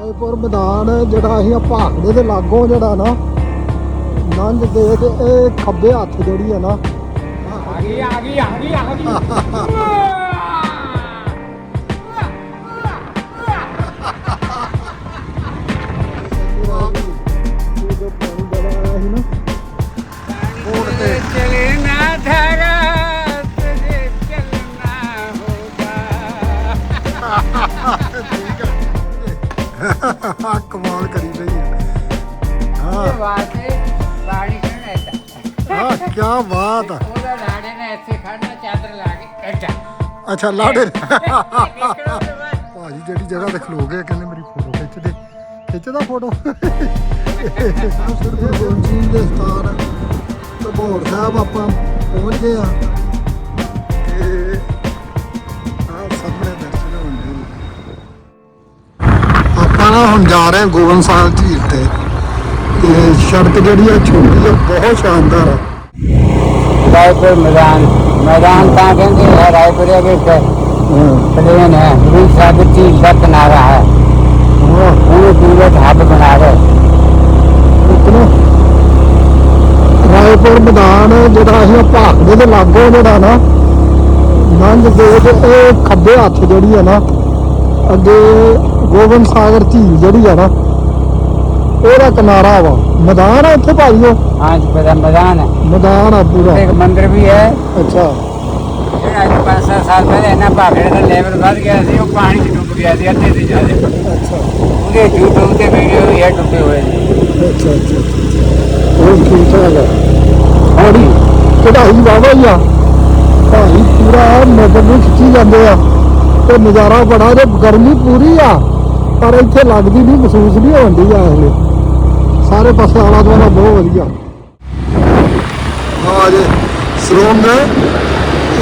ਰਾਏਪੁਰ ਮੈਦਾਨ ਜਿਹੜਾ ਅਸੀਂ ਆ ਭਾਖੜੇ ਦੇ ਲਾਗੋਂ ਜਿਹੜਾ ਨਾ ਨੰਜ ਦੇ ਤੇ ਇਹ ਖੱਬੇ ਹੱਥ ਜਿਹੜੀ ਹੈ ਨਾ। ਆ ਗਈ ਆ ਗਈ ਆ ਗਈ ਆ ਗਈ। ਕਮਾਲ ਕਰੀ ਪਈ ਹੈ। ਹਾਂ। ਵਾਸਤੇ ਬਾੜੀ ਨੂੰ ਐਸਾ ਹਾਂ ਕੀ ਬਾਤ ਆ। ਉਹਦਾ ਲਾੜੇ ਨੇ ਐਸੇ ਖੜਨਾ ਚਾਦਰ ਲਾ ਕੇ ਐਡਾ ਅੱਛਾ ਲਾੜੇ ਭਾਜੀ ਜਿਹੜੀ ਜਗ੍ਹਾ ਤੇ ਖਲੋ ਗਏ ਕਹਿੰਦੇ ਮੇਰੀ ਫੋਟੋ ਖਿੱਚ ਦੇ ਖਿੱਚਦਾ ਫੋਟੋ? ਗੁਰੂ ਗੋਬਿੰਦ ਸਿੰਘ ਦੇ ਸਥਾਨ ਤਬੋਰ ਸਾਹਿਬ ਆਪਾਂ ਪਹੁੰਚ ਗਏ ਆ ਹੁਣ ਜਾ ਰਹੇ ਹਾਂ ਗੋਬਿੰਦ ਸਾਹਿਬ ਝੀਲ ਤੇ। ਤੇ ਸੜਕ ਜਿਹੜੀ ਆ ਛੋਟੀ ਆ ਬਹੁਤ ਸ਼ਾਨਦਾਰ ਆ। ਰਾਏਪੁਰ ਮੈਦਾਨ ਮੈਦਾਨ ਤਾਂ ਕਹਿੰਦੇ ਹੈ ਰਾਏਪੁਰ ਦੇ ਇੱਕ ਪਲੇਨ ਹੈ ਗੁਰੂ ਸਾਹਿਬ ਜੀ ਦਾ ਕਿਨਾਰਾ ਹੈ। ਉਹ ਪੂਰੇ ਪੂਰੇ ਹੱਥ ਬਣਾ ਰਹੇ ਇਤਨਾ ਰਾਏਪੁਰ ਮੈਦਾਨ ਜਿਹੜਾ ਅਸੀਂ ਭਾਗ ਦੇ ਲਾਗੋਂ ਜਿਹੜਾ ਨਾ ਨੰਦ ਦੇ ਉਹ ਖੱਬੇ ਹੱਥ ਜਿਹੜੀ ਹੈ ਨਾ ਅੱਗੇ ਗੋਬਿੰਦ ਸਾਗਰ ਝੀਲ ਜਿਹੜੀ ਆ ਨਾ ਉਹਦਾ ਕਿਨਾਰਾ ਵਾ ਮੈਦਾਨ ਆ ਇੱਥੇ ਭਾਈ ਉਹ हाँ जी पता मैदान है ਮੈਦਾਨ ਆ ਪੂਰਾ एक मंदिर भी है ਅੱਛਾ ਅੱਜ 5-7 ਸਾਲ ਪਹਿਲੇ ਇਹਨਾਂ ਭਾਗੜੇ ਦਾ ਲੈਵਲ ਵੱਧ ਗਿਆ ਸੀ ਉਹ ਪਾਣੀ 'ਚ ਡੁੱਬ ਗਿਆ ਸੀ ਅੱਧੇ ਤੇ ਜ਼ਿਆਦਾ ਅੱਛਾ ਉਹਦੇ YouTube ਤੇ ਵੀਡੀਓ ਵੀ ਹੈ ਡੁੱਬੇ ਹੋਏ ਨੇ ਅੱਛਾ ਅੱਛਾ ਉਹ ਠੀਕ ਠਾਕ ਆ ਹਾੜੀ ਕਢਾਈ ਬਾਬਾ ਹੀ ਆ ਭਾਈ ਪੂਰਾ ਨਜ਼ਰ ਨੂੰ ਖਿੱਚੀ ਜਾਂਦੇ ਆ ਤੇ ਨਜ਼ਾਰਾ ਬੜਾ ਤੇ ਗਰਮੀ ਪੂਰੀ ਆ ਪਰ ਇੱਥੇ ਲੱਗਦੀ ਨਹੀਂ ਮਹਿਸੂਸ ਨਹੀਂ ਹੁੰਦੀ ਆ ਹਲੇ ਸਾਰੇ ਪਾਸੇ ਆਲਾ ਦੁਆਲਾ ਬਹੁਤ ਵਧੀਆ। ਆ ਜੇ ਸਰੋਂਗ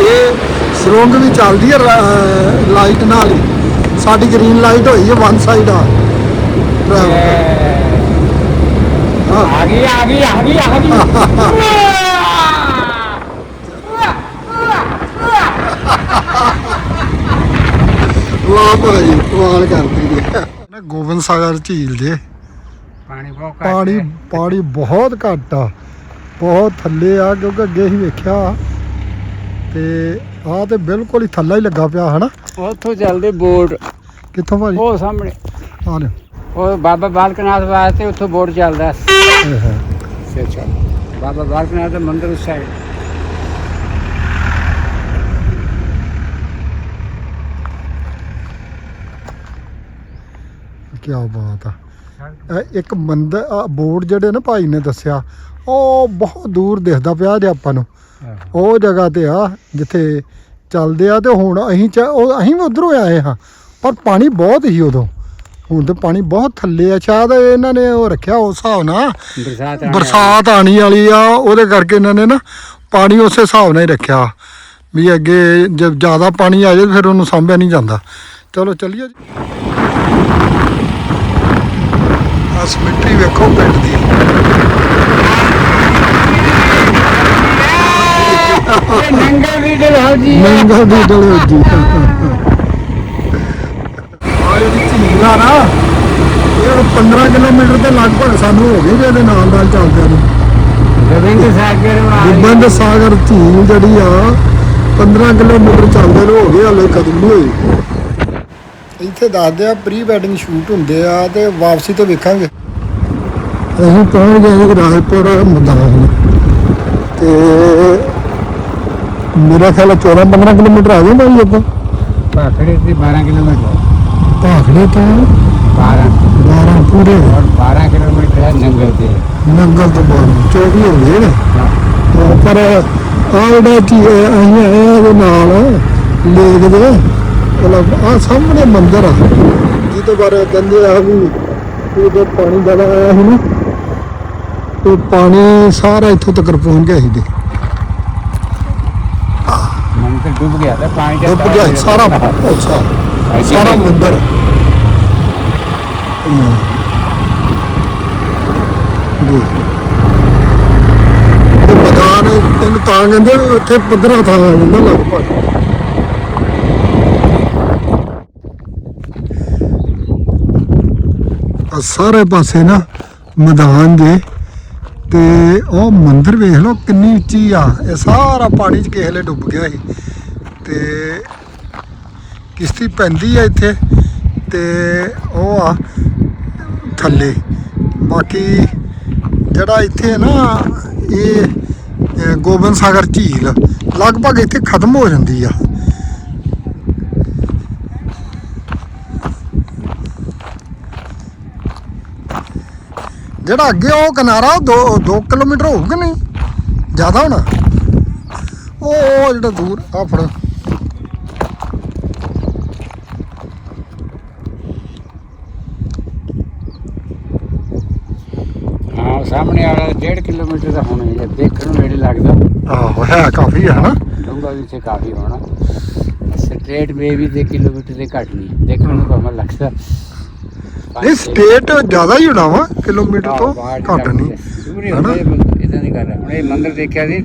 ਇਹ ਸਰੋਂਗ ਵੀ ਚੱਲਦੀ ਹੈ ਲਾਈਟ ਨਾਲ ਹੀ। ਸਾਡੀ ਗ੍ਰੀਨ ਲਾਈਟ ਹੋਈ ਹੈ ਵਨ ਸਾਈਡ ਆ। ਆ ਗਈ ਆ ਗਈ ਆ ਗਈ ਆ ਗਈ। ਵਾਹ ਭਾਈ ਕਮਾਲ ਕਰਦੀ ਹੈ ਨਾ ਗੋਬਿੰਦ ਸਾਗਰ ਝੀਲ ਜੇ ਪਾਣੀ ਬਹੁਤ ਘੱਟ ਪਾਣੀ। ਪਾਣੀ ਬਹੁਤ ਘੱਟ ਆ। ਬਹੁਤ ਥੱਲੇ ਆ ਕਿਉਂਕਿ ਅੱਗੇ ਹੀ ਵੇਖਿਆ ਤੇ ਆ ਤੇ ਬਿਲਕੁਲ ਹੀ ਥੱਲਾ ਹੀ ਲੱਗਾ ਪਿਆ ਹਨਾ? ਉੱਥੋਂ ਚੱਲਦੇ ਬੋਰਡ ਕਿੱਥੋਂ ਭਾਜੀ? ਉਹ ਸਾਹਮਣੇ। ਆ ਲੈ ਉਹ ਬਾਬਾ ਬਾਲਕਨਾਥ ਵਾਸਤੇ ਉੱਥੋਂ ਬੋਰਡ ਚੱਲਦਾ। ਹੈ ਸੇ ਚੱਲ ਬਾਬਾ ਬਾਲਕਨਾਥ ਦਾ ਮੰਦਿਰ ਉਸ ਸਾਈਡ ਕੀ ਬਾਤ ਆ। ਇਹ ਇੱਕ ਮੰਦਰ ਆ ਬੋਰਡ ਜਿਹੜੇ ਨਾ ਭਾਈ ਨੇ ਦੱਸਿਆ ਉਹ ਬਹੁਤ ਦੂਰ ਦਿਖਦਾ ਪਿਆ ਜੇ ਆਪਾਂ ਨੂੰ। ਉਹ ਜਗ੍ਹਾ ਤੇ ਆ ਜਿੱਥੇ ਚੱਲਦੇ ਆ ਤੇ ਹੁਣ ਅਸੀਂ ਚ ਉਹ ਅਸੀਂ ਵੀ ਉਧਰੋਂ ਆਏ ਹਾਂ। ਪਰ ਪਾਣੀ ਬਹੁਤ ਹੀ ਉਦੋਂ। ਹੁਣ ਤੇ ਪਾਣੀ ਬਹੁਤ ਥੱਲੇ ਆ। ਸ਼ਾਇਦ ਇਹਨਾਂ ਨੇ ਉਹ ਰੱਖਿਆ ਉਸ ਹਿਸਾਬ ਨਾਲ। ਬਰਸਾਤ ਆਣੀ ਵਾਲੀ ਆ ਉਹਦੇ ਕਰਕੇ ਇਹਨਾਂ ਨੇ ਨਾ ਪਾਣੀ ਉਸੇ ਹਿਸਾਬ ਨਾਲ ਹੀ ਰੱਖਿਆ। ਵੀ ਅੱਗੇ ਜੇ ਜ਼ਿਆਦਾ ਪਾਣੀ ਆ ਜਾਏ ਫਿਰ ਉਹਨੂੰ ਸਾਂਭਿਆ ਨਹੀਂ ਜਾਂਦਾ। ਚਲੋ ਚੱਲੀਏ ਜੀ। ਆ ਸਮਿੱਟਰੀ ਵੇਖੋ ਪਿੰਡ ਦੀ। ਨੰਗਾ ਵੀ ਦਿਲ ਜੀ। ਮਹਿੰਗਾ ਦੀ ਡਲੇ ਜੀ। ਆ ਜਿਹੜੀ ਝੀਲ ਆ ਨਾ ਇਹ ਹੁਣ 15 ਕਿਲੋਮੀਟਰ ਦੇ ਲਗਭਗ ਸਾਨੂੰ ਹੋ ਗਏ ਜੀ ਇਹਦੇ ਨਾਲ ਨਾਲ ਚੱਲਦਿਆਂ ਨੂੰ। ਗੋਬਿੰਦ ਸਾਗਰ ਵਾਲੀ। ਗੋਬਿੰਦ ਸਾਗਰ ਝੀਲ ਜਿਹੜੀ ਆ 15 ਕਿਲੋਮੀਟਰ ਚੱਲਦੇ ਨੂੰ ਹੋ ਗਏ ਹਲੇ ਕਦਮ ਨਹੀਂ ਹੋਈ। ਇੱਥੇ ਦੱਸਦੇ ਆ ਪ੍ਰੀ ਵੈਡਿੰਗ ਸ਼ੂਟ ਹੁੰਦੇ ਆ ਤੇ ਵਾਪਸੀ ਤੇ ਵੇਖਾਂਗੇ। ਅਸੀਂ ਪਹੁੰਚ ਗਏ ਰਾਜਪੁਰ ਮਦਾਨ ਤੇ ਮੇਰਾ ਖਿਆਲ 14 15 ਕਿਲੋਮੀਟਰ ਆ ਜਾਂਦਾ ਜੀ ਆਪਾਂ ਭਾਖੜੇ ਤੇ 12 ਕਿਲੋਮੀਟਰ। ਭਾਖੜੇ ਤੋਂ 12 12 ਪੂਰੇ। ਔਰ 12 ਕਿਲੋਮੀਟਰ ਹੈ ਨੰਗਲ ਤੇ। ਨੰਗਲ ਤੋਂ ਬਾਅਦ 24 ਹੋ ਗਏ ਨੇ। ਪਰ ਆਹ ਕੀ ਆਇਆ ਇਹਦੇ ਨਾਲ ਲੇਕ ਦੇ ਮਤਲਬ ਆ ਸਾਹਮਣੇ ਮੰਦਿਰ ਆ। ਜਿਹਦੇ ਬਾਰੇ ਕਹਿੰਦੇ ਆ ਵੀ ਉਹਦੇ ਪਾਣੀ ਜ਼ਿਆਦਾ ਆਇਆ ਸੀ ਤੇ ਪਾਣੀ ਸਾਰਾ ਇੱਥੋਂ ਤੱਕ ਪਹੁੰਚ ਗਿਆ ਸੀ ਦੇ ਡੁੱਬ ਗਿਆ ਸਾਰਾ ਸਾਰਾ ਮੰਦਿਰ ਜੀ ਤੇ ਬਦਾਨ ਤਾਂ ਕਹਿੰਦੇ ਉੱਥੇ 15 ਥਾਂ ਆ ਜਾਂਦਾ ਲਗਭਗ। ਆਹ ਸਾਰੇ ਪਾਸੇ ਨਾ ਮੈਦਾਨ ਦੇ ਤੇ ਉਹ ਮੰਦਿਰ ਵੇਖ ਲਓ ਕਿੰਨੀ ਉੱਚੀ ਆ। ਇਹ ਸਾਰਾ ਪਾਣੀ 'ਚ ਕਿਸੇ ਵੇਲੇ ਡੁੱਬ ਗਿਆ ਸੀ। ਤੇ ਕਿਸ਼ਤੀ ਪੈਂਦੀ ਆ ਇੱਥੇ ਤੇ ਉਹ ਆ ਥੱਲੇ। ਬਾਕੀ ਜਿਹੜਾ ਇੱਥੇ ਨਾ ਇਹ ਗੋਬਿੰਦ ਸਾਗਰ ਝੀਲ, ਲਗਭਗ ਇੱਥੇ ਖਤਮ ਹੋ ਜਾਂਦੀ ਆ। ਜਿਹੜਾ ਅੱਗੇ ਉਹ ਕਿਨਾਰਾ 2 2 ਕਿਲੋਮੀਟਰ ਹੋਊਗਾ ਨਹੀਂ? ਜ਼ਿਆਦਾ ਹੋਣਾ। ਉਹ ਉਹ ਜਿਹੜਾ ਦੂਰ ਆ ਫੜ। ਹਾਂ ਸਾਹਮਣੇ ਵਾਲਾ 1.5 ਕਿਲੋਮੀਟਰ ਦਾ ਹੋਣਾ ਹੈ ਦੇਖਣ ਨੂੰ ਨੇੜੇ ਲੱਗਦਾ। ਆਹੋ ਹੈ ਕਾਫੀ ਹੈ ਨਾ ਡੂੰਘਾ ਵੀ ਇੱਥੇ ਕਾਫੀ ਹੋਣਾ। ਸਟ੍ਰੇਟ ਵੇ ਵੀ ਦੇ ਕਿਲੋਮੀਟਰ ਦੇ ਘੱਟ ਨਹੀਂ ਦੇਖਣ ਨੂੰ ਭਾਵੇਂ ਲੱਗਦਾ। ਇਹ ਸਟੇਟ ਜ਼ਿਆਦਾ ਹੀ ਹੋਣਾ ਵਾ ਕਿਲੋਮੀਟਰ ਤੋਂ ਘੱਟ ਨਹੀਂ ਹਨਾ? ਇਦਾਂ ਨਹੀਂ ਕਰਦਾ ਹੁਣ ਇਹ ਮੰਦਿਰ ਦੇਖਿਆ ਸੀ।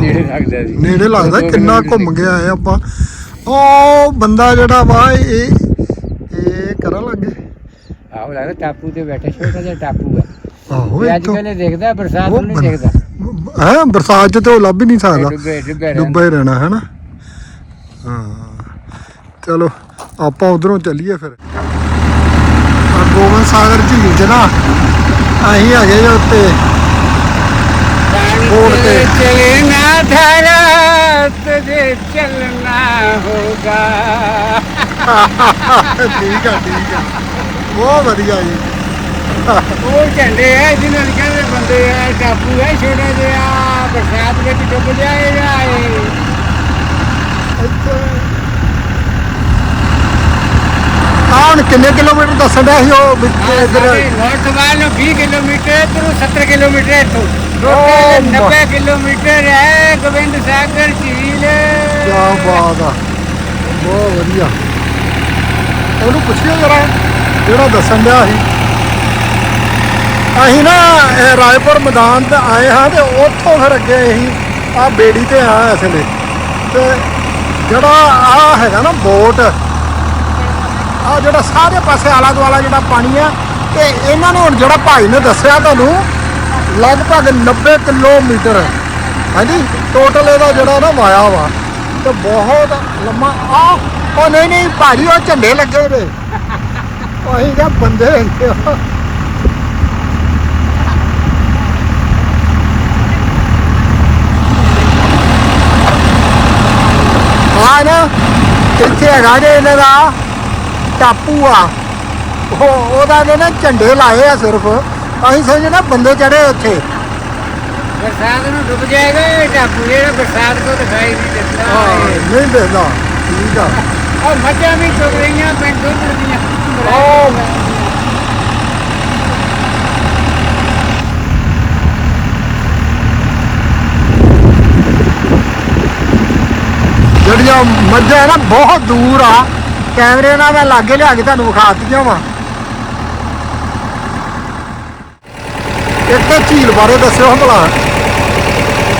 ਨੇੜੇ ਲੱਗਦਾ ਸੀ। ਨੇੜੇ ਲੱਗਦਾ ਕਿੰਨਾ ਘੁੰਮ ਕੇ ਆਏ ਆਪਾਂ। ਉਹ ਬੰਦਾ ਜਿਹੜਾ ਵਾ ਇਹ ਇਹ ਕਰਨ ਲੱਗੇ। ਆਹੋ ਲੱਗਦਾ ਟਾਪੂ ਤੇ ਬੈਠਾ ਛੋਟਾ ਜਿਹਾ ਟਾਪੂ ਹੈ ਆਹੋ ਇਹ ਅੱਜ ਕੱਲ੍ਹ ਦੇਖਦਾ ਬਰਸਾਤ ਨੂੰ ਨਹੀਂ ਦੇਖਦਾ। ਹੈ ਬਰਸਾਤ 'ਚ ਤੇ ਉਹ ਲੱਭ ਹੀ ਨਹੀਂ ਸਕਦਾ। ਡੁੱਬੇ ਡੁੱਬੇ ਡੁੱਬਾ ਹੀ ਰਹਿਣਾ ਹੈ ਨਾ ਹਾਂ। ਚਲੋ ਆਪਾਂ ਉਧਰੋਂ ਚੱਲੀਏ ਫਿਰ। ਮਾਨ ਸਾਗਰ ਝੀਲ ਚ ਨਾ ਅਸੀਂ ਹੈਗੇ ਜੇ ਉੱਤੇ। ਬੋਰਡ ਤੇ। ਚਲਣਾ ਧਾਰਾ ਤੁਝੇ ਚੱਲਣਾ ਹੋਗਾ ਠੀਕ ਆ ਠੀਕ ਆ। ਬਹੁਤ ਵਧੀਆ ਜੀ। ਉਹ ਝੰਡੇ ਆ ਜਿਨ੍ਹਾਂ ਨੇ ਕਹਿੰਦੇ ਬੰਦੇ ਆ ਟਾਪੂ ਆ ਛੋਟਾ ਜਿਹਾ ਬਰਸਾਤ ਵਿੱਚ ਡੁੱਬ ਜਾਏਗਾ ਇਹ? ਹੁਣ ਕਿੰਨੇ ਕਿਲੋਮੀਟਰ ਦੱਸਣ ਡਿਆ ਸੀ ਉਹ ਵਿੱਚ ਇੱਧਰ? ਨੋਟ ਵਾਲ 20 ਕਿਲੋਮੀਟਰ ਤੋਂ 70 ਕਿਲੋਮੀਟਰ ਹੈ ਤੋਂ Oh, 90 ਕਿਲੋਮੀਟਰ ਹੈ ਗੋਬਿੰਦ ਸਾਗਰ ਝੀਲ। ਕਿਆ ਬਾਤ ਆ। ਬਹੁਤ ਵਧੀਆ। ਉਹਨੂੰ ਪੁੱਛਿਓ ਜਰਾ ਜਿਹੜਾ ਦੱਸਣ ਡਿਆ ਸੀ। ਅਸੀਂ ਨਾ ਰਾਏਪੁਰ ਮੈਦਾਨ ਤੇ ਆਏ ਹਾਂ ਤੇ ਉੱਥੋਂ ਫਿਰ ਅੱਗੇ ਅਸੀਂ ਆ ਬੇੜੀ ਤੇ ਆ ਇਸ ਤੇ ਜਿਹੜਾ ਆ ਹੈਗਾ ਨਾ ਬੋਟ ਆ ਜਿਹੜਾ ਸਾਰੇ ਪਾਸੇ ਆਲਾ ਦੁਆਲਾ ਜਿਹੜਾ ਪਾਣੀ ਆ ਤੇ ਇਹਨਾਂ ਨੇ ਹੁਣ ਜਿਹੜਾ ਭਾਈ ਨੇ ਦੱਸਿਆ ਤੁਹਾਨੂੰ, ਲਗਭਗ 90 ਕਿਲੋਮੀਟਰ। ਹਾਂਜੀ ਟੋਟਲ ਇਹਦਾ ਜਿਹੜਾ ਨਾ ਵਾਇਆ ਵਾ, ਤੇ ਬਹੁਤ ਲੰਮਾ ਆ ਉਹ ਨਹੀਂ ਨਹੀਂ, ਭਾਜੀ, ਉਹ ਝੰਡੇ ਲੱਗੇ ਨੇ। ਉਹ ਅਸੀਂ ਬੰਦੇ ਹੈਗੇ ਆ। ਆ ਨਾ, ਇੱਥੇ ਹੈਗਾ ਜੇ ਇਹਨਾਂ ਦਾ। ਟਾਪੂ ਆ। ਉਹ ਉਹਦਾ ਇਹਨੇ ਨਾ ਝੰਡੇ ਲਾਏ ਆ ਸਿਰਫ। ਅਸੀਂ ਸਮਝੇ ਨਾ ਬੰਦੇ ਚੜੇ ਉੱਥੇ। ਬਰਸਾਤ ਨੂੰ ਡੁੱਬ ਜਾਏਗਾ ਇਹ ਟਾਪੂ ਜਿਹੜਾ ਬਰਸਾਤ ਕੋ ਦਿਖਾਈ ਨਹੀਂ ਦਿੰਦਾ। ਨਹੀਂ ਠੀਕ ਆ। ਉਹ ਮੱਝਾਂ ਵੀ ਚੁਗ ਰਹੀਆਂ ਪਿੰਡ ਉਹ ਜਿਹੜੀਆਂ ਮੱਝਾਂ ਨਾ ਬਹੁਤ ਦੂਰ ਆ। ਕੈਮਰੇ ਨਾਲ ਮੈਂ ਲਾਗੇ ਲਿਆ ਕੇ ਤੁਹਾਨੂੰ ਵਿਖਾ ਦਿੱਤੀਆਂ ਵਾ। ਇੱਕ ਤਾਂ ਝੀਲ ਬਾਰੇ ਦੱਸਿਓ ਭਲਾ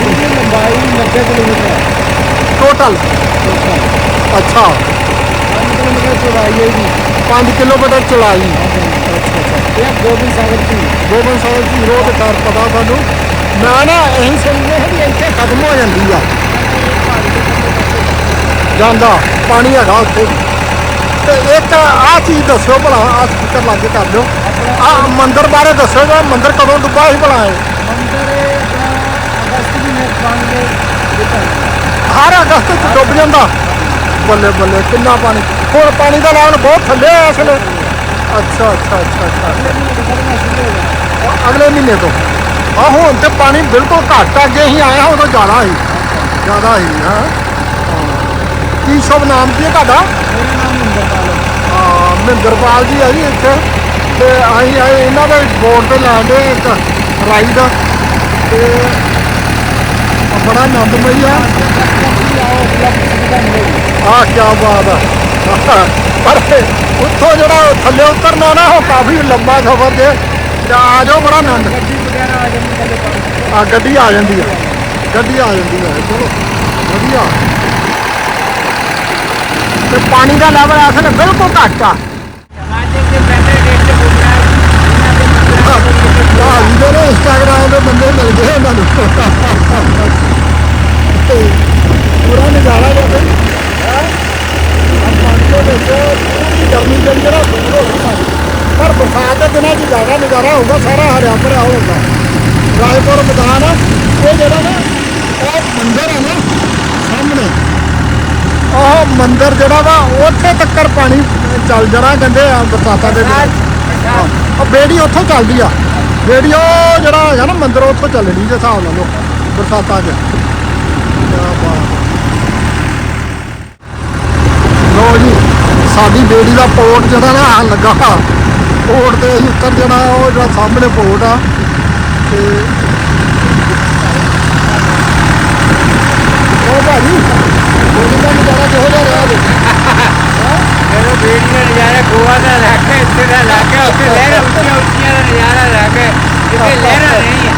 ਲੰਬਾਈ 90 ਕਿਲੋਮੀਟਰ ਟੋਟਲ ਅੱਛਾ। 5 ਕਿਲੋਮੀਟਰ ਚੌੜਾਈ। ਹੈ ਜੀ 5 ਕਿਲੋਮੀਟਰ ਚੌੜਾਈ ਇਹ ਗੋਬਿੰਦ ਸਾਗਰ ਜੀ ਗੋਬਿੰਦ ਸਾਹਿਬ ਜੀ ਰੋਡ ਕਰ ਪਤਾ ਤੁਹਾਨੂੰ। ਮੈਂ ਨਾ ਇਹੀ ਸਮਝਦੇ ਹਾਂ ਵੀ ਇੱਥੇ ਖਤਮ ਹੋ ਜਾਂਦੀ ਆ। ਜਾਂਦਾ, ਪਾਣੀ ਹੈਗਾ ਉੱਥੇ। ਤੇ ਇੱਕ ਆਹ ਚੀਜ਼ ਦੱਸਿਓ ਭਲਾ ਆਹ ਸਪੀਕਰ ਲਾ ਕੇ ਕਰ ਲਿਓ ਆਹ ਮੰਦਿਰ ਬਾਰੇ ਦੱਸਿਓ ਜਿਹੜਾ ਮੰਦਿਰ ਕਦੋਂ ਡੁੱਬਾ ਸੀ ਭਲਾ ਇਹ? ਮੰਦਰ ਅਗਸਤ ਦੀ ਨੇ ਪਾਣੀ ਦੇ ਵਿੱਚ ਹਰ ਅਗਸਤ ਚ ਡੁੱਬ ਜਾਂਦਾ। ਬੱਲੇ ਬੱਲੇ ਕਿੰਨਾ ਪਾਣੀ? ਹੁਣ ਪਾਣੀ ਦਾ ਲੈਵਲ ਬਹੁਤ ਥੱਲੇ ਆ ਇਸ ਵੇਲੇ। ਅੱਛਾ ਅੱਛਾ ਅੱਛਾ ਅੱਛਾ। ਅਗਲੇ ਮਹੀਨੇ ਤੋਂ ਆ ਹੁਣ ਤੇ ਪਾਣੀ ਬਿਲਕੁਲ ਘੱਟ ਆ, ਅੱਗੇ ਹੀ ਆਇਆ ਉਦੋਂ ਜ਼ਿਆਦਾ ਸੀ। ਜ਼ਿਆਦਾ ਸੀ ਹਾਂ। ਕੀ ਸ਼ੁਭ ਨਾਮ ਕੀ ਹੈ ਤੁਹਾਡਾ? ਹਾਂ ਮਹਿੰਦਰਪਾਲ ਜੀ ਆ ਜੀ ਇੱਥੇ। ਤੇ ਅਸੀਂ ਆਏ ਇਹਨਾਂ ਦੇ ਬੋਰਡ ਤੇ ਲਾਉਂਦੇ ਇੱਕ ਰਾਈਡ ਤੇ ਬੜਾ ਆਨੰਦਮਈ ਆ। ਆ ਕੀ ਬਾਤ ਆ। ਪਰ ਉੱਥੋਂ ਜਿਹੜਾ ਥੱਲੇ ਉਤਰਨਾ ਨਾ ਉਹ ਕਾਫੀ ਲੰਬਾ ਸਫ਼ਰ ਜੇ। ਆ ਜਾਓ ਬੜਾ ਆਨੰਦ। ਗੱਡੀ ਵਗੈਰਾ ਆ ਜਾਂਦੀ ਆ ਗੱਡੀ ਆ ਜਾਂਦੀ ਆ। ਗੱਡੀ ਆ ਜਾਂਦੀ ਆ ਚਲੋ। ਵਧੀਆ। ਤੇ ਪਾਣੀ ਦਾ ਲੈਵਲ ਅਸਲ ਬਿਲਕੁਲ ਘੱਟ ਆ। ਆਉਂਦੇ ਨੇ ਇੰਸਟਾਗ੍ਰਾਮ ਦੇ ਬੰਦੇ ਮਿਲ ਪੂਰਾ ਨਜ਼ਾਰਾ ਲੈ ਪਰ ਬਰਸਾਤ ਦੇ ਦਿਨਾਂ 'ਚ ਜ਼ਿਆਦਾ ਨਜ਼ਾਰਾ ਹੋਊਗਾ ਸਾਰਾ ਹਰਿਆ ਭਰਿਆ ਹੋਊਗਾ ਰਾਏਪੁਰ ਮੈਦਾਨ ਇਹ ਜਿਹੜਾ ਨਾ, ਇਹ ਹੈ ਨਾ ਸਾਹਮਣੇ। ਉਹ ਮੰਦਿਰ ਜਿਹੜਾ ਵਾ, ਉੱਥੇ ਤੱਕਰ ਪਾਣੀ ਚੱਲ ਜਾਣਾ ਕਹਿੰਦੇ ਆ ਬਰਸਾਤਾਂ ਦੇ ਦਿਨਾਂ ਉਹ ਬੇੜੀ ਉੱਥੋਂ ਚੱਲਦੀ ਆ। ਬੇੜੀ ਉਹ ਜਿਹੜਾ ਹੈਗਾ ਨਾ ਮੰਦਿਰ, ਉੱਥੋਂ ਚੱਲਣੀ ਦੇ ਹਿਸਾਬ ਨਾਲ ਬਰਸਾਤਾਂ 'ਚ। ਲੋ ਜੀ, ਸਾਡੀ ਬੇੜੀ ਦਾ ਪੋਰਟ ਜਿਹੜਾ ਨਾ ਆ ਲੱਗਾ ਪੋਰਟ ਤੇ ਅਸੀਂ ਉੱਤਰ ਜਾਣਾ, ਉਹ ਜਿਹੜਾ ਸਾਹਮਣੇ ਪੋਰਟ ਆ। ਤੇ ਉਹ ਭਾਜੀ ਦਾ ਨਜ਼ਾਰਾ ਕਿਹੋ ਜਿਹਾ ਰਿਹਾ ਜੀ ਜਦੋਂ ਬੇੜੀ ਦਾ ਨਜ਼ਾਰਾ ਗੋਆ ਦਾ ਇਲਾਕਾ ਇੱਥੇ ਦਾ ਇਲਾਕਾ ਉੱਥੇ ਲਹਿਰਾਂ ਉੱਚੀਆਂ ਉੱਚੀਆਂ ਦਾ ਨਜ਼ਾਰਾ ਇਲਾਕਾ ਜਿੱਥੇ ਲਹਿਰਾਂ ਨਹੀਂ ਹੈ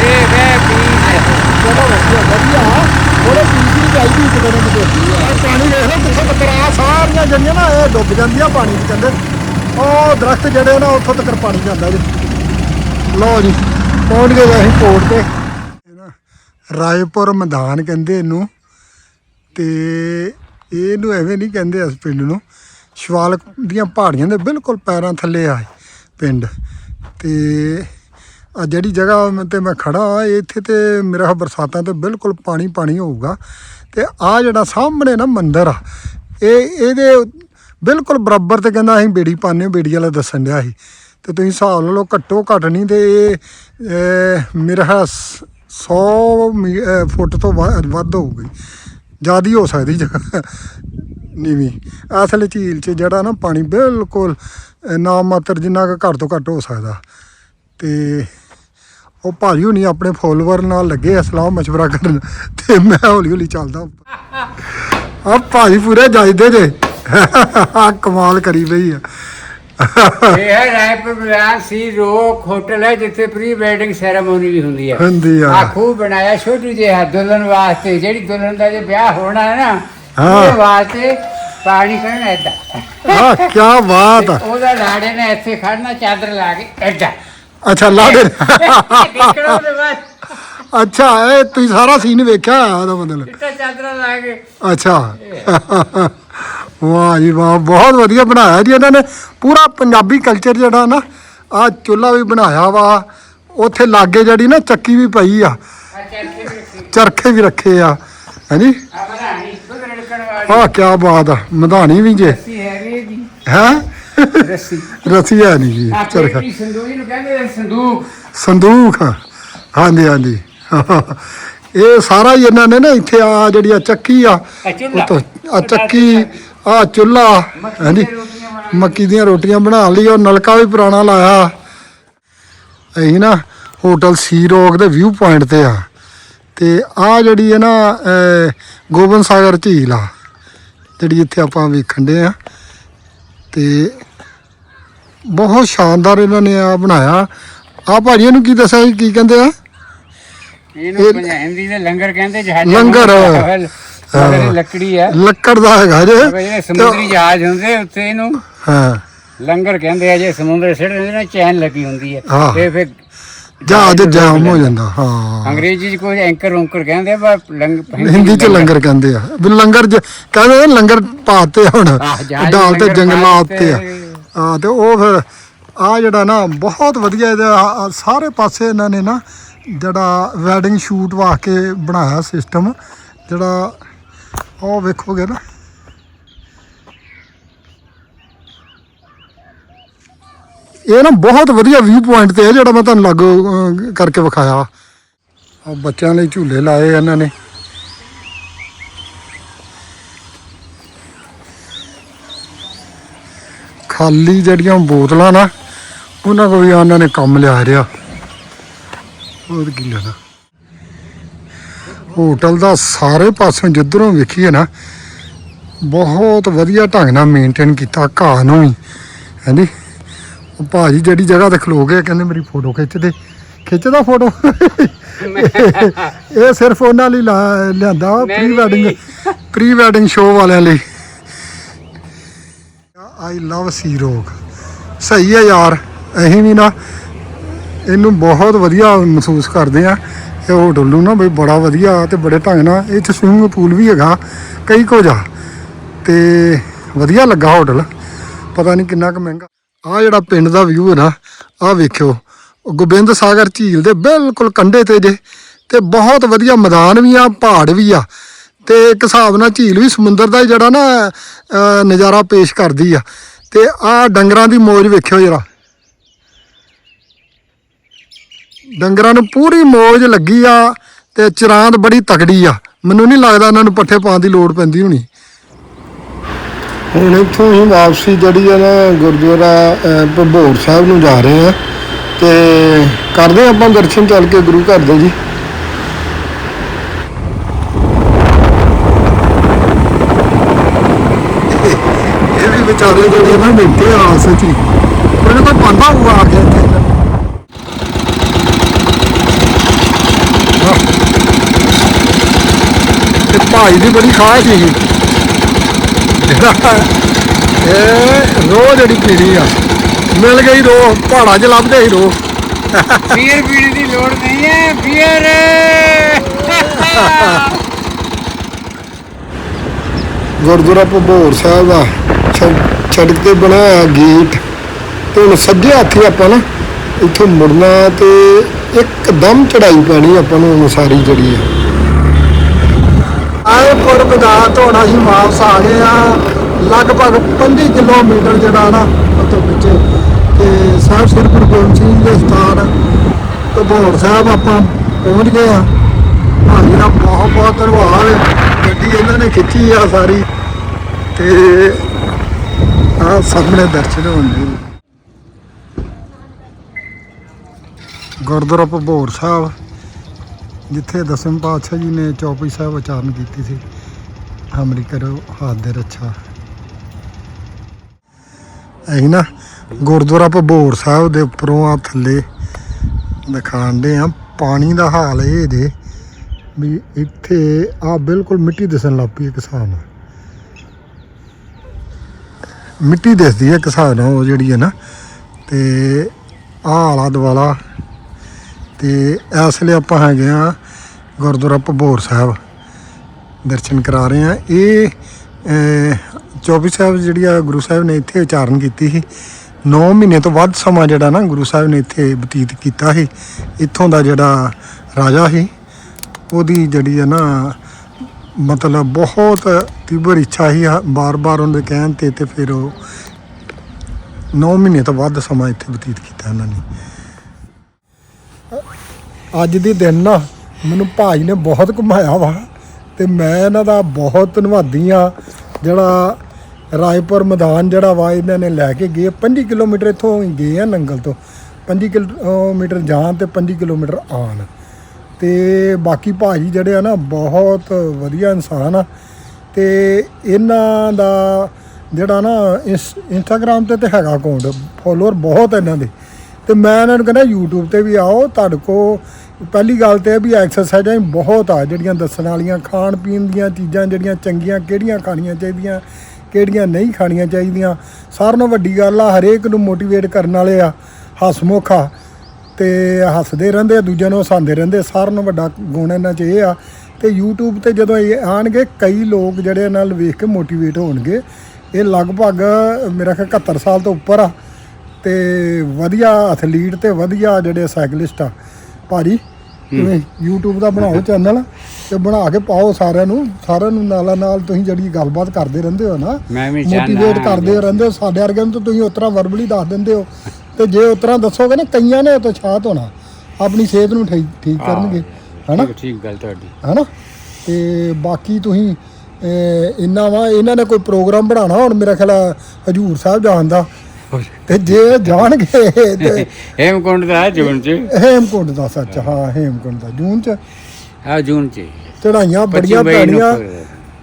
ਦੇਖ ਹੈ ਪੀਸ ਹੈ ਚਲੋ ਵਧੀਆ ਵਧੀਆ। ਥੋੜੇ ਪੀਸੀ ਚਾਹੀਦੀ ਇੱਕ ਦਿਨ ਦੇ ਇਹ ਪਾਣੀ ਦੇਖ ਲਓ ਕਿੱਥੇ ਤੱਕ ਆ ਸਾਰੀਆਂ ਜਿਹੜੀਆਂ ਨਾ ਇਹ ਡੁੱਬ ਜਾਂਦੀਆਂ ਪਾਣੀ 'ਚ ਕਹਿੰਦੇ ਉਹ ਦਰਖਤ ਜਿਹੜੇ ਨਾ ਉੱਥੋਂ ਤੱਕ ਪਾਣੀ ਜਾਂਦਾ ਜੀ। ਲਓ ਜੀ ਪਹੁੰਚ ਗਏ ਜੀ ਅਸੀਂ ਪੋਰਟ ਤੇ। ਰਾਏਪੁਰ ਮੈਦਾਨ ਕਹਿੰਦੇ ਇਹਨੂੰ। ਤੇ ਇਹਨੂੰ ਐਵੇਂ ਨਹੀਂ ਕਹਿੰਦੇ ਇਸ ਪਿੰਡ ਨੂੰ। ਸ਼ਿਵਾਲਕ ਦੀਆਂ ਪਹਾੜੀਆਂ ਦੇ ਬਿਲਕੁਲ ਪੈਰਾਂ ਥੱਲੇ ਆ ਪਿੰਡ। ਤੇ ਆ ਜਿਹੜੀ ਜਗ੍ਹਾ ਮੈਂ- ਤੇ ਮੈਂ ਖੜਾ ਹਾਂ, ਇੱਥੇ ਤੇ ਮੇਰਾ ਬਰਸਾਤਾਂ ਤੇ ਬਿਲਕੁਲ ਪਾਣੀ ਪਾਣੀ ਹੋਊਗਾ। ਤੇ ਆ ਜਿਹੜਾ ਸਾਹਮਣੇ ਨਾ ਮੰਦਿਰ ਆ ਇਹ ਇਹਦੇ ਬਿਲਕੁਲ ਬਰਾਬਰ ਤੇ ਕਹਿੰਦਾ ਅਸੀਂ ਬੇੜੀ ਪਾਣੇ ਬੇੜੀ ਵਾਲਾ ਦੱਸਣ ਡਿਆ ਸੀ। ਤੇ ਤੁਸੀਂ ਹਿਸਾਬ ਲਾ ਲਓ ਘੱਟੋ ਘੱਟ ਨਹੀਂ ਤੇ ਇਹ ਅਹ, ਮੇਰਾ 100 ਫੁੱਟ ਤੋਂ ਵ- ਵੱਧ ਹੋਊਗੀ। ਜ਼ਿਆਦਾ ਹੀ ਹੋ ਸਕਦੀ ਜਗ੍ਹਾ। ਨੀਵੀਂ। ਅਸਲ ਝੀਲ 'ਚ ਜਿਹੜਾ ਨਾ ਪਾਣੀ ਬਿਲਕੁਲ ਨਾ ਮਾਤਰ ਜਿੰਨਾ ਕੁ ਘੱਟ ਤੋਂ ਘੱਟ ਹੋ ਸਕਦਾ। ਤੇ ਉਹ ਭਾਜੀ ਹੁਣੀ ਆਪਣੇ ਫੋਲੋਵਰ ਨਾਲ ਲੱਗੇ ਆ ਸਲਾਹ ਮਸ਼ਵਰਾ ਕਰਨ। ਤੇ ਮੈਂ ਹੌਲੀ ਹੌਲੀ ਚੱਲਦਾ ਆ ਭਾਜੀ ਪੂਰੇ ਜਾਇਦੇ ਜੇ। ਆ ਕਮਾਲ ਕਰੀ ਪਈ ਆ। ਇਹ ਹੈ ਰਾਏਪੁਰ ਬਾਜ਼ਾਰ ਸੀ ਰੋਕ ਹੋਟਲ ਹੈ ਜਿੱਥੇ ਪ੍ਰੀ ਵੈਡਿੰਗ ਸੈਰੇਮੋਨੀ ਵੀ ਹੁੰਦੀ ਹੈ। ਹੁੰਦੀ ਆ। ਆ ਖੂਬ ਬਣਾਇਆ ਛੋਟੀ ਜਿਹੀ ਦੁਲਹਨ ਵਾਸਤੇ ਜਿਹੜੀ ਦੁਲਹਨ ਦਾ ਜੇ ਵਿਆਹ ਹੋਣਾ ਹੈ ਨਾ ਹਾਂ। ਉਹਦੇ ਵਾਸਤੇ ਪਾਣੀ ਕਰਨਾ ਐਡਾ ਆ ਕੀ ਬਾਤ। ਆ ਉਹਦਾ ਲਾੜੇ ਨੇ ਇੱਥੇ ਖੜਨਾ ਚਾਦਰ ਲਾ ਕੇ ਐਡਾ ਅੱਛਾ ਲਾੜੇ ਉਹਦੇ ਬਾਅਦ ਅੱਛਾ ਇਹ ਤੁਸੀਂ ਸਾਰਾ ਸੀਨ ਵੇਖਿਆ ਉਹਦਾ ਮਤਲਬ? ਚਿੱਟਾ ਚਾਦਰਾਂ ਲਾ ਕੇ। ਅੱਛਾ। ਵਾਹ ਜੀ ਵਾਹ ਬਹੁਤ ਵਧੀਆ ਬਣਾਇਆ ਜੀ ਇਹਨਾਂ ਨੇ। ਪੂਰਾ ਪੰਜਾਬੀ ਕਲਚਰ ਜਿਹੜਾ ਨਾ ਆ ਚੁੱਲ੍ਹਾ ਵੀ ਬਣਾਇਆ ਵਾ। ਉੱਥੇ ਲਾਗੇ ਜਿਹੜੀ ਨਾ ਚੱਕੀ ਵੀ ਪਈ ਆ। ਆ ਚਰਖੇ ਵੀ ਰੱਖੀ ਆ। ਹਾਂਜੀ? ਆ ਕੀ ਬਾਤ ਆ ਮਧਾਣੀ ਵੀ ਜੇ। ਹੈ ਰੱਸੀ। ਰਸੀ ਹੈ ਨਹੀਂ ਜੀ ਆ ਚਰਖਾ। ਸੰਦੂਕ। ਸੰਦੂਕ ਸੰਦੂਖ ਹਾਂਜੀ ਹਾਂਜੀ। ਇਹ ਸਾਰਾ ਹੀ ਇਹਨਾਂ ਨੇ ਨਾ ਇੱਥੇ ਆ ਜਿਹੜੀ ਆ ਚੱਕੀ ਆ। ਉੱਤੋਂ ਆ ਚੱਕੀ ਆ ਚੁੱਲ੍ਹਾ ਹਾਂਜੀ। ਮੱਕੀ ਦੀਆਂ ਰੋਟੀਆਂ ਬਣਾ ਲਈ ਉਹ ਨਲਕਾ ਵੀ ਪੁਰਾਣਾ ਲਾਇਆ। ਅਸੀਂ ਨਾ ਹੋਟਲ ਸੀ ਰੋਕ ਦੇ ਵਿਊ ਪੁਆਇੰਟ ਤੇ ਆ। ਤੇ ਆ ਜਿਹੜੀ ਹੈ ਨਾ ਗੋਬਿੰਦ ਸਾਗਰ ਝੀਲ ਆ ਜਿਹੜੀ ਇੱਥੇ ਆਪਾਂ ਵੇਖਣ ਦੇ ਆ। ਤੇ ਬਹੁਤ ਸ਼ਾਨਦਾਰ ਇਹਨਾਂ ਨੇ ਆ ਬਣਾਇਆ। ਆ ਭਾਜੀ ਇਹਨੂੰ ਕੀ ਦੱਸਿਆ ਕੀ ਕਹਿੰਦੇ ਆ? ਇਹਨੂੰ ਹਿੰਦੀ ਦੇ ਲੰਗਰ ਕਹਿੰਦੇ ਜਹਾਜ਼ ਲੰਗਰ। ਲੱਕੜੀ ਆ ਲੱਕੜ ਦਾ ਹੈਗਾ ਜੇ ਜਿਹੜੇ ਸਮੁੰਦਰੀ ਜਹਾਜ਼ ਹੁੰਦੇ ਉੱਥੇ ਇਹਨੂੰ। ਹਾਂ। ਲੰਗਰ ਕਹਿੰਦੇ ਆ ਜੇ ਸਮੁੰਦਰ ਸਿੱਟ ਦਿੰਦੇ ਨਾ ਚੈਨ ਲੱਗੀ ਹੁੰਦੀ ਹੈ। ਤੇ ਫਿਰ ਜਹਾਜ਼ ਜਾਮ ਹੋ ਜਾਂਦਾ ਹਾਂ। ਅੰਗਰੇਜ਼ੀ ਚ ਕੋਈ ਐਂਕਰ ਉਂਕਰ ਕਹਿੰਦੇ ਆ ਪਰ ਹਿੰਦੀ ਚ ਲੰਗਰ। ਕਹਿੰਦੇ ਆ। ਵੀ ਲੰਗਰ ਜ- ਕਹਿੰਦੇ ਲੰਗਰ ਪਾਤੇ ਹੁਣ ਡਾਲ ਤੇ ਆ। ਉਹ ਫਿਰ ਆ ਜਿਹੜਾ ਨਾ ਬਹੁਤ ਵਧੀਆ ਸਾਰੇ ਪਾਸੇ ਇਹਨਾਂ ਨੇ ਨਾ ਜਿਹੜਾ ਵੈਡਿੰਗ ਸ਼ੂਟ ਵਾਸਤੇ ਬਣਾਇਆ ਸਿਸਟਮ ਜਿਹੜਾ ਉਹ ਵੇਖੋਗੇ ਨਾ। ਇਹ ਨਾ ਬਹੁਤ ਵਧੀਆ ਵਿਊ ਪੁਆਇੰਟ ਤੇ ਹੈ ਜਿਹੜਾ ਮੈਂ ਤੁਹਾਨੂੰ ਲਾਗੋ ਕਰਕੇ ਵਿਖਾਇਆ। ਆ ਬੱਚਿਆਂ ਲਈ ਝੂਲੇ ਲਾਏ ਇਹਨਾਂ ਨੇ। ਖਾਲੀ ਜਿਹੜੀਆਂ ਬੋਤਲਾਂ ਨਾ, ਉਹਨਾਂ ਕੋ ਵੀ ਉਹਨਾਂ ਨੇ ਕੰਮ ਲਿਆ ਰਿਹਾ। ਹੋਰ ਕੀ ਲੈਣਾ ਹੋਟਲ ਦਾ ਸਾਰੇ ਪਾਸੋਂ ਜਿੱਧਰੋਂ ਵੇਖੀਏ ਨਾ ਬਹੁਤ ਵਧੀਆ ਢੰਗ ਨਾਲ ਮੇਨਟੇਨ ਕੀਤਾ ਘਾਹ ਨੂੰ ਵੀ ਉਹ ਭਾਜੀ ਜਿਹੜੀ ਜਗ੍ਹਾ ਤੇ ਖਲੋ ਗਏ ਕਹਿੰਦੇ ਮੇਰੀ ਫੋਟੋ ਖਿੱਚ ਦੇ। ਖਿੱਚਦਾ ਫੋਟੋ ਇਹ ਸਿਰਫ ਉਹਨਾਂ ਲਈ ਲਿਆਂਦਾ pre wedding. Pre wedding show ਵਾਲਿਆਂ ਲਈ। ਆਈ ਲਵ ਸੀ ਰੋਗ ਸਹੀ ਹੈ ਯਾਰ ਅਸੀਂ ਵੀ ਨਾ ਇਹਨੂੰ ਬਹੁਤ ਵਧੀਆ ਮਹਿਸੂਸ ਕਰਦੇ ਆ। ਇਹ ਹੋਟਲ ਨੂੰ ਨਾ ਬਈ ਬੜਾ ਵਧੀਆ ਤੇ ਬੜੇ ਢੰਗ ਨਾਲ ਇੱਥੇ ਚ ਸਵਿਮਿੰਗ ਪੂਲ ਵੀ ਹੈਗਾ, ਕਈ ਕੁਝ ਆ ਤੇ ਵਧੀਆ ਲੱਗਾ ਹੋਟਲ ਪਤਾ ਨਹੀਂ ਕਿੰਨਾ ਕੁ ਮਹਿੰਗਾ। ਆ ਜਿਹੜਾ ਪਿੰਡ ਦਾ ਵਿਊ ਹੈ ਨਾ ਆ ਵੇਖਿਓ। ਗੋਬਿੰਦ ਸਾਗਰ ਝੀਲ ਦੇ ਬਿਲਕੁਲ ਕੰਢੇ ਤੇ ਜੇ। ਤੇ ਬਹੁਤ ਵਧੀਆ ਮੈਦਾਨ ਵੀ ਆ, ਪਹਾੜ ਵੀ ਆ। ਤੇ ਇੱਕ ਹਿਸਾਬ ਨਾਲ ਝੀਲ ਵੀ ਸਮੁੰਦਰ ਦਾ ਜਿਹੜਾ ਨਾ ਨਜ਼ਾਰਾ ਪੇਸ਼ ਕਰਦੀ ਆ। ਤੇ ਆ ਡੰਗਰਾਂ ਦੀ ਮੌਜ ਵੇਖਿਓ ਜਰਾ। ਡੰਗਰਾਂ ਨੂੰ ਪੂਰੀ ਮੌਜ ਲੱਗੀ ਆ ਤੇ ਚਰਾਂਦ ਬੜੀ ਤਕੜੀ ਆ। ਮੈਨੂੰ ਨਹੀਂ ਲੱਗਦਾ ਇਹਨਾਂ ਨੂੰ ਪੱਠੇ ਪਾਉਣ ਦੀ ਲੋੜ ਪੈਂਦੀ ਹੋਣੀ। ਹੁਣ ਇੱਥੋਂ ਹੀ ਵਾਪਸੀ ਜਿਹੜੀ ਆ ਨਾ ਗੁਰਦੁਆਰਾ ਭੰਬੋਰ ਸਾਹਿਬ ਨੂੰ ਜਾ ਰਹੇ ਆ। ਤੇ ਕਰਦੇ ਆਪਾਂ ਦਰਸ਼ਨ ਚੱਲ ਕੇ ਗੁਰੂ ਘਰ ਦੇ ਜੀ। ਇਹ ਵੀ ਵਿਚਾਰੇ ਜਿਹੜੇ ਨਾ ਬੈਠੇ ਆ ਆਸ ਚ ਉਹਨਾਂ ਕੋਲ ਪਾਂਦਾ ਹੋਊਗਾ ਆ ਗਿਆ ਇੱਥੇ। ਤੇ ਭਾਈ ਦੀ ਬੜੀ ਖਾਸ ਸੀ ਜਿਹੜਾ ਇਹ ਰੋਹ ਜਿਹੜੀ ਪੀਣੀ ਆ। ਮਿਲ ਗਈ ਰੋਹ ਪਹਾੜਾਂ 'ਚ ਲੱਭਦੇ ਸੀ ਰੋਹ ਬੀਅਰ ਪੀਣ ਦੀ ਲੋੜ ਨਹੀਂ ਹੈ ਬੀਅਰ ਗੁਰਦੁਆਰਾ ਭਬੋਰ ਸਾਹਿਬ ਦਾ ਛ- ਸੜਕ ਤੇ ਬਣਾਇਆ ਗੇਟ। ਤੇ ਹੁਣ ਸੱਜੇ ਹੱਥੀ ਆਪਾਂ ਨਾ ਇੱਥੋਂ ਮੁੜਨਾ ਤੇ ਇੱਕਦਮ ਚੜਾਈ ਪੈਣੀ ਆਪਾਂ ਨੂੰ ਸਾਰੀ ਜਿਹੜੀ ਆ। ਆਏ ਪੁਰਬ ਦਾ ਥੋੜਾ ਹੀ ਵਾਪਸ ਆ ਗਏ ਆ। ਲਗਭਗ 25 ਕਿਲੋਮੀਟਰ ਜਿਹੜਾ ਨਾ ਉੱਥੋਂ ਪਿੱਛੇ ਤੇ ਸਾਹਿਬ ਸ੍ਰੀ ਗੁਰੂ ਗੋਬਿੰਦ ਸਿੰਘ ਦੇ ਸਥਾਨ ਭਬੋਰ ਸਾਹਿਬ ਆਪਾਂ ਪਹੁੰਚ ਗਏ ਆ। ਭਾਜੀ ਦਾ ਬਹੁਤ ਬਹੁਤ ਧੰਨਵਾਦ। ਗੱਡੀ ਇਹਨਾਂ ਨੇ ਖਿੱਚੀ ਆ ਸਾਰੀ ਤੇ ਆ ਸਾਹਮਣੇ ਦਰਸ਼ਨ ਹੁੰਦੇ ਗੁਰਦੁਆਰਾ ਭਬੋਰ ਸਾਹਿਬ। ਜਿੱਥੇ ਦਸਮ ਪਾਤਸ਼ਾਹ ਜੀ ਨੇ ਚੌਪਈ ਸਾਹਿਬ ਉਚਾਰਨ ਕੀਤੀ ਸੀ ਹਮਰੀ ਕਰੋ ਹਾਥ ਦੇ ਰੱਛਾ ਅਸੀਂ ਨਾ ਗੁਰਦੁਆਰਾ ਭਬੋਰ ਸਾਹਿਬ ਦੇ ਉੱਪਰੋਂ ਆ ਥੱਲੇ ਦਿਖਾਉਂਦੇ ਆ ਪਾਣੀ ਦਾ ਹਾਲ ਇਹ ਜੇ ਵੀ ਇੱਥੇ ਆ ਬਿਲਕੁਲ ਮਿੱਟੀ ਦਿਸਣ ਲੱਗ ਪਈ ਕਿਸਾਨ ਮਿੱਟੀ ਦਿਸਦੀ ਹੈ ਕਿਸਾਨ ਉਹ ਜਿਹੜੀ ਹੈ ਨਾ, ਤੇ ਆਹ ਆਲਾ ਦੁਆਲਾ ਤੇ ਇਸ ਲਈ ਆਪਾਂ ਹੈਗੇ ਆ ਗੁਰਦੁਆਰਾ ਭਬੋਰ ਸਾਹਿਬ ਦਰਸ਼ਨ ਕਰਾ ਰਹੇ ਆ ਇਹ ਅਹ, ਸਾਹਿਬ ਜਿਹੜੀ ਆ ਗੁਰੂ ਸਾਹਿਬ ਨੇ ਇੱਥੇ ਉਚਾਰਨ ਕੀਤੀ ਸੀ। 9 ਮਹੀਨੇ ਤੋਂ ਵੱਧ ਸਮਾਂ ਜਿਹੜਾ ਨਾ ਗੁਰੂ ਸਾਹਿਬ ਨੇ ਇੱਥੇ ਬਤੀਤ ਕੀਤਾ ਸੀ। ਇੱਥੋਂ ਦਾ ਜਿਹੜਾ ਰਾਜਾ ਸੀ ਉਹਦੀ ਜਿਹੜੀ ਆ ਨਾ ਮਤਲਬ ਬਹੁਤ ਤੀਬਰ ਇੱਛਾ ਸੀ। ਬਾਰ-ਬਾਰ ਉਹਦੇ ਕਹਿਣ ਤੇ ਤੇ ਫਿਰ ਉਹ 9 ਮਹੀਨੇ ਤੋਂ ਵੱਧ ਸਮਾਂ ਇੱਥੇ ਬਤੀਤ ਕੀਤਾ ਉਹਨਾਂ ਨੇ। ਅੱਜ ਦੇ ਦਿਨ ਨਾ ਮੈਨੂੰ ਭਾਈ ਨੇ ਬਹੁਤ ਘੁਮਾਇਆ ਵਾ ਤੇ ਮੈਂ ਇਹਨਾਂ ਦਾ ਬਹੁਤ ਧੰਨਵਾਦੀ ਆ ਜਿਹੜਾ ਰਾਏਪੁਰ ਮੈਦਾਨ ਜਿਹੜਾ ਵਾ, ਇਹਨਾਂ ਨੇ ਲੈ ਕੇ ਗਏ। 5 ਕਿਲੋਮੀਟਰ ਇੱਥੋਂ ਗਏ ਆ ਨੰਗਲ ਤੋਂ। 5 ਕਿਲੋਮੀਟਰ ਜਾਣ ਤੇ 5 ਕਿਲੋਮੀਟਰ ਆਣ ਤੇ ਬਾਕੀ ਭਾਜੀ ਜਿਹੜੇ ਆ ਨਾ, ਬਹੁਤ ਵਧੀਆ ਇਨਸਾਨ ਆ। ਤੇ ਇਹਨਾਂ ਦਾ ਜਿਹੜਾ ਨਾ, ਇੰਸ- ਇੰਸਟਾਗ੍ਰਾਮ ਤੇ ਤੇ ਹੈਗਾ ਅਕਾਊਂਟ ਫੋਲੋਅਰ ਬਹੁਤ ਇਹਨਾਂ ਦੇ। ਤੇ ਮੈਂ ਇਹਨਾਂ ਨੂੰ ਕਹਿੰਦਾ, YouTube ਤੇ ਵੀ ਆਓ, ਤੁਹਾਡੇ ਕੋ ਪਹਿਲੀ ਗੱਲ ਤੇ ਇਹ ਵੀ ਐਕਸਰਸਾਈਜ਼ਾਂ ਵੀ ਬਹੁਤ ਆ, ਜਿਹੜੀਆਂ ਦੱਸਣ ਵਾਲੀਆਂ ਖਾਣ ਪੀਣ ਦੀਆਂ ਚੀਜ਼ਾਂ ਜਿਹੜੀਆਂ ਚੰਗੀਆਂ ਕਿਹੜੀਆਂ ਖਾਣੀਆਂ ਚਾਹੀਦੀਆਂ, ਕਿਹੜੀਆਂ ਨਹੀਂ ਖਾਣੀਆਂ ਚਾਹੀਦੀਆਂ। ਸਾਰਿਆਂ ਨਾਲੋਂ ਵੱਡੀ ਗੱਲ ਆ, ਹਰੇਕ ਨੂੰ ਮੋਟੀਵੇਟ ਕਰਨ ਵਾਲੇ ਆ ਹਸਮੁਖ ਆ, ਤੇ ਹੱਸਦੇ ਰਹਿੰਦੇ ਆ, ਦੂਜਿਆਂ ਨੂੰ ਹਸਾਉਂਦੇ ਰਹਿੰਦੇ ਸਾਰਿਆਂ ਨਾਲੋਂ ਵੱਡਾ ਗੁਣ ਇਹਨਾਂ 'ਚ ਇਹ ਆ। ਤੇ YouTube ਤੇ ਜਦੋਂ ਇਹ ਆਣਗੇ, ਕਈ ਲੋਕ ਜਿਹੜੇ ਇਹਨਾਂ ਨਾਲ ਵੇਖ ਕੇ ਮੋਟੀਵੇਟ ਹੋਣਗੇ। ਇਹ ਲਗਭਗ ਮੇਰਾ ਖਿਆਲ 71 ਸਾਲ ਤੋਂ ਉੱਪਰ ਆ, ਤੇ ਵਧੀਆ ਐਥਲੀਟ ਤੇ ਵਧੀਆ ਜਿਹੜੇ ਸਾਈਕਲਿਸਟ ਆ ਭਾਜੀ ਤੁਸੀਂ YouTube ਦਾ ਬਣਾਓ ਚੈਨਲ ਤੇ ਬਣਾ ਕੇ ਪਾਓ ਸਾਰਿਆਂ ਨੂੰ। ਸਾਰਿਆਂ ਨੂੰ ਨਾਲਾ ਨਾਲ ਤੁਸੀਂ ਜਿਹੜੀ ਗੱਲਬਾਤ ਕਰਦੇ ਰਹਿੰਦੇ ਹੋ ਨਾ ਮੈਂ ਵੀ ਚਾਹੁੰਦਾ ਮੋਟੀਵੇਟ ਕਰਦੇ ਰਹਿੰਦੇ ਹੋ। ਸਾਡੇ ਵਰਗਿਆਂ ਨੂੰ ਤਾਂ ਤੁਸੀਂ ਉਤਰਾ ਵਰਬਲੀ ਦੱਸ ਦਿੰਦੇ ਹੋ। ਤੇ ਜੇ ਉਤਰਾ ਦੱਸੋਗੇ ਨਾ ਕਈਆਂ ਨੇ ਉਤਸ਼ਾਹਤ ਹੋਣਾ। ਆਪਣੀ ਸਿਹਤ ਨੂੰ ਠੀਕ ਠੀਕ ਕਰਨਗੇ ਹਨਾ? ਠੀਕ- ਗੱਲ ਤੁਹਾਡੀ। ਹਨਾ? ਤੇ ਬਾਕੀ ਤੁਸੀਂ ਅਹ, ਇੰਨਾ ਵਾ ਇਹਨਾਂ ਨੇ ਕੋਈ ਪ੍ਰੋਗਰਾਮ ਬਣਾਉਣਾ? ਹੁਣ ਮੇਰਾ ਖਿਆਲ ਹਜੂਰ ਸਾਹਿਬ ਜਾਣ ਦਾ। ਤੇ ਜੇ ਜਾਣਗੇ ਤੇ ਹੇਮਕੁੰਡ ਦਾ ਜੂਨ ਚ। ਹੇਮਕੁੰਡ ਦਾ ਸੱਚ ਹਾਂ ਹੇਮਕੁੰਡ ਦਾ ਜੂਨ ਚ। ਆ ਜੂਨ ਚ। ਚੜਾਈਆਂ ਬੜੀਆਂ 25 ਮਈ ਨੂੰ ਪੈਣੀਆਂ।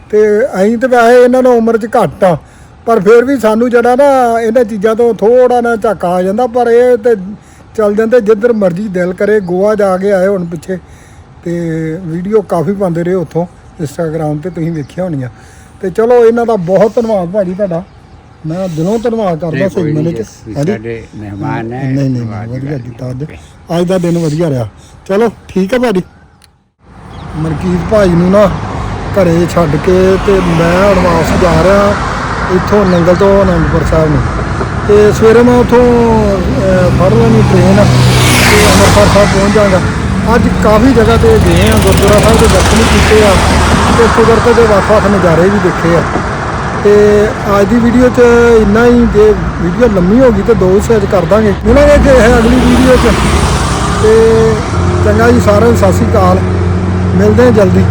ਤੇ ਅਸੀਂ ਤੇ ਵੈਸੇ ਇਹਨਾਂ ਨੂੰ ਉਮਰ 'ਚ ਘੱਟ ਆ ਪਰ ਫਿਰ ਵੀ ਸਾਨੂੰ ਜਿਹੜਾ ਨਾ ਇਹਨਾਂ ਚੀਜ਼ਾਂ ਤੋਂ ਥੋੜਾ ਨਾ ਝਾਕਾ ਆ ਜਾਂਦਾ ਪਰ ਇਹ ਤੇ ਚੱਲ ਜਾਂਦੇ ਜਿੱਧਰ ਮਰਜ਼ੀ ਦਿਲ ਕਰੇ ਗੋਆ ਜਾ ਕੇ ਆਏ ਹੁਣ ਪਿੱਛੇ। ਤੇ ਵੀਡੀਓ ਕਾਫੀ ਪਾਉਂਦੇ ਰਹੇ ਉੱਥੋਂ ਇੰਸਟਾਗ੍ਰਾਮ ਤੇ ਤੁਸੀਂ ਵੇਖਿਆ ਹੋਣੀਆਂ। ਤੇ ਚਲੋ ਇਹਨਾਂ ਦਾ ਬਹੁਤ ਧੰਨਵਾਦ ਭਾਜੀ ਤੁਹਾਡਾ। ਮੈਂ ਦਿਲੋਂ ਧੰਨਵਾਦ ਕਰਦਾ ਨਹੀਂ, ਸਹੀ ਮਨ ਨਹੀਂ, ਚ ਅਸੀਂ ਹਾਂਜੀ? ਸਾਡੇ ਮਹਿਮਾਨ ਹੈ ਨਹੀਂ ਨਹੀਂ ਨਹੀਂ, ਧੰਨਵਾਦ ਵਧੀਆ। ਕੀਤਾ ਅੱਜ। ਅੱਜ ਦਾ ਦਿਨ ਵਧੀਆ ਰਿਹਾ। ਚਲੋ ਠੀਕ ਹੈ ਭਾਜੀ। ਮਰਕੀਤ ਭਾਜੀ ਨੂੰ ਨਾ ਘਰੇ ਛੱਡ ਕੇ ਤੇ ਮੈਂ ਵਾਪਸ ਜਾ ਰਿਹਾ ਇੱਥੋਂ ਨੰਗਲ ਤੋਂ ਅਨੰਦਪੁਰ ਸਾਹਿਬ ਨੂੰ। ਤੇ ਸਵੇਰੇ ਮੈਂ ਉੱਥੋਂ ਅਹ, ਫੜ ਲੈਣੀ ਟ੍ਰੇਨ ਤੇ ਅੰਮ੍ਰਿਤਸਰ ਸਾਹਿਬ ਪਹੁੰਚ ਜਾਵਾਂਗਾ। ਅੱਜ ਕਾਫੀ ਜਗ੍ਹਾ ਤੇ ਗਏ ਆ ਗੁਰਦੁਆਰਾ ਸਾਹਿਬ ਦੇ ਦਰਸ਼ਨ ਕੀਤੇ ਆ। ਤੇ ਕੁਦਰਤ ਦੇ ਵੱਖ-ਵੱਖ ਨਜ਼ਾਰੇ ਵੀ ਦੇਖੇ ਆ। ਤੇ ਅੱਜ ਦੀ ਵੀਡੀਓ 'ਚ ਇੰਨਾ ਹੀ, ਜੇ ਵੀਡੀਓ ਲੰਮੀ ਹੋ ਗਈ ਤਾਂ ਦੋ ਹਿੱਸੇ 'ਚ ਕਰ ਦਾਂਗੇ। ਮਿਲਾਂਗੇ ਕਿ ਅਗਲੀ ਵੀਡੀਓ 'ਚ। ਤੇ ਚੰਗਾ ਜੀ ਸਾਰਿਆਂ ਨੂੰ ਸਤਿ ਸ਼੍ਰੀ ਅਕਾਲ। ਮਿਲਦੇ ਹਾਂ ਜਲਦੀ।